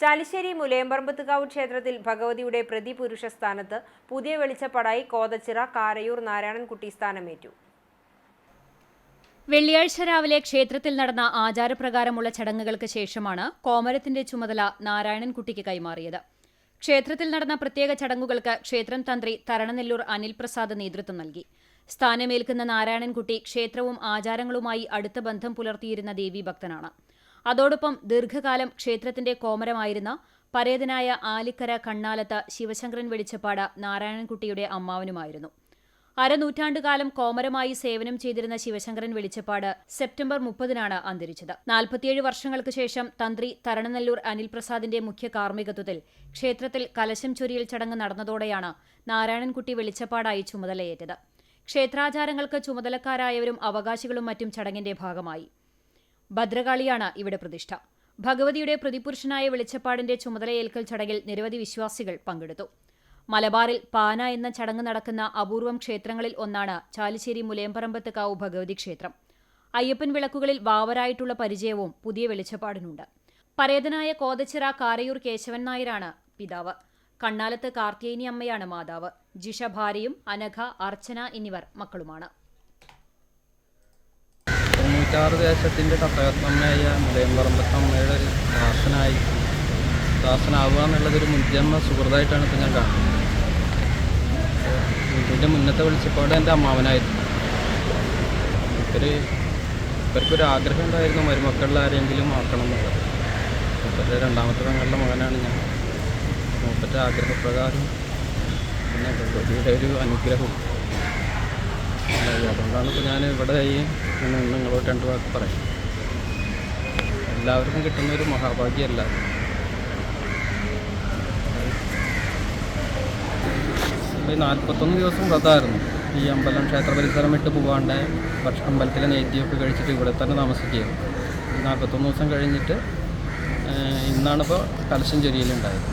ചാലിശ്ശേരി മുലയമ്പറമ്പത്തുകാവ് ക്ഷേത്രത്തിൽ ഭഗവതിയുടെ പ്രതിപുരുഷ സ്ഥാനത്ത് പുതിയ വെളിച്ചപ്പടായി കോതച്ചിറ കാരയൂർ നാരായണൻകുട്ടി സ്ഥാനമേറ്റു. വെള്ളിയാഴ്ച രാവിലെ ക്ഷേത്രത്തിൽ നടന്ന ആചാരപ്രകാരമുള്ള ചടങ്ങുകൾക്ക് ശേഷമാണ് കോമരത്തിന്റെ ചുമതല നാരായണൻകുട്ടിക്ക് കൈമാറിയത്. ക്ഷേത്രത്തിൽ നടന്ന പ്രത്യേക ചടങ്ങുകൾക്ക് ക്ഷേത്രം തന്ത്രി തരണനെല്ലൂർ അനിൽ പ്രസാദ് നേതൃത്വം നൽകി. സ്ഥാനമേൽക്കുന്ന നാരായണൻകുട്ടി ക്ഷേത്രവും ആചാരങ്ങളുമായി അടുത്ത ബന്ധം പുലർത്തിയിരുന്ന ദേവീഭക്തനാണ് അതോടൊപ്പം ദീർഘകാലം ക്ഷേത്രത്തിന്റെ കോമരമായിരുന്ന പരേതനായ ആലിക്കര കണ്ണാലത്ത് ശിവശങ്കരൻ വെളിച്ചപ്പാട് നാരായണൻകുട്ടിയുടെ അമ്മാവനുമായിരുന്നു. അരനൂറ്റാണ്ടുകാലം കോമരമായി സേവനം ചെയ്തിരുന്ന ശിവശങ്കരൻ വെളിച്ചപ്പാട് സെപ്റ്റംബർ മുപ്പതിനാണ് അന്തരിച്ചത്. നാൽപ്പത്തിയേഴ് വർഷങ്ങൾക്ക് ശേഷം തന്ത്രി തരണനെല്ലൂർ അനിൽ പ്രസാദിന്റെ മുഖ്യ കാർമ്മികത്വത്തിൽ ക്ഷേത്രത്തിൽ കലശം ചൊരിയൽ ചടങ്ങ് നടന്നതോടെയാണ് നാരായണൻകുട്ടി വെളിച്ചപ്പാടായി ചുമതലയേറ്റത്. ക്ഷേത്രാചാരങ്ങൾക്ക് ചുമതലക്കാരായവരും അവകാശികളും മറ്റും ചടങ്ങിന്റെ ഭാഗമായി. ഭദ്രകാളിയാണ് ഇവിടെ പ്രതിഷ്ഠ. ഭഗവതിയുടെ പ്രതിപുരുഷനായ വെളിച്ചപ്പാടിന്റെ ചുമതലയേൽക്കൽ ചടങ്ങിൽ നിരവധി വിശ്വാസികൾ പങ്കെടുത്തു. മലബാറിൽ പാന എന്ന ചടങ്ങ് നടക്കുന്ന അപൂർവം ക്ഷേത്രങ്ങളിൽ ഒന്നാണ് ചാലിശ്ശേരി മുലയമ്പറമ്പത്ത് കാവ് ഭഗവതി ക്ഷേത്രം. അയ്യപ്പൻ വിളക്കുകളിൽ വാവരായിട്ടുള്ള പരിചയവും പുതിയ വെളിച്ചപ്പാടിനുണ്ട്. പരേതനായ കോതച്ചിറ കാരയൂർ കേശവൻ നായരാണ് പിതാവ്. കണ്ണാലത്ത് കാർത്തിയേനി അമ്മയാണ് മാതാവ്. ജിഷ ഭാര്യയും അനഘ അർച്ചന എന്നിവർ മക്കളുമാണ്. തൊണ്ണൂറ്റാറ് ദേശത്തിന്റെ തട്ടകത്തമ്മയായ മുലയമ്പറമ്പത്തമ്മയുടെ ഒരു ദാസനായി ദാസനാവുക എന്നുള്ളതൊരു മുൻജന്മ സുഹൃത്തായിട്ടാണ് ഇപ്പം ഞാൻ കാണുന്നത്. ഇതിന്റെ മുന്നത്തെ വിളിച്ചപ്പോടെ എന്റെ അമ്മാവനായിരുന്നു. ഇവർ ഇവർക്കൊരു ആഗ്രഹം ഉണ്ടായിരുന്നു മരുമക്കളിൽ ആരെങ്കിലും ആക്കണം എന്നുള്ളത്. മൂപ്പറ്റ രണ്ടാമത്തെ പെങ്ങളുടെ മകനാണ് ഞാൻ. മൂപ്പറ്റ ആഗ്രഹപ്രകാരം പിന്നെ ഒരു അനുഗ്രഹവും അതുകൊണ്ടാണ് ഇപ്പോൾ ഞാൻ ഇവിടെ ഈ നിങ്ങളോട് രണ്ട് വാക്ക് പറയാം. എല്ലാവർക്കും കിട്ടുന്ന ഒരു മഹാഭാഗ്യമല്ല ഈ നാൽപ്പത്തൊന്ന് ദിവസം വ്രതമായിരുന്നു ഈ അമ്പലം ക്ഷേത്ര പരിസരം വിട്ട് പോകാണ്ട് ഭക്ഷണം അമ്പലത്തിലെ നെയ്ത്തിയൊക്കെ കഴിച്ചിട്ട് ഇവിടെ തന്നെ താമസിക്കുകയായിരുന്നു നാൽപ്പത്തൊന്ന് ദിവസം കഴിഞ്ഞിട്ട് ഇന്നാണിപ്പോൾ കലശം ചൊരിയലുണ്ടായത്.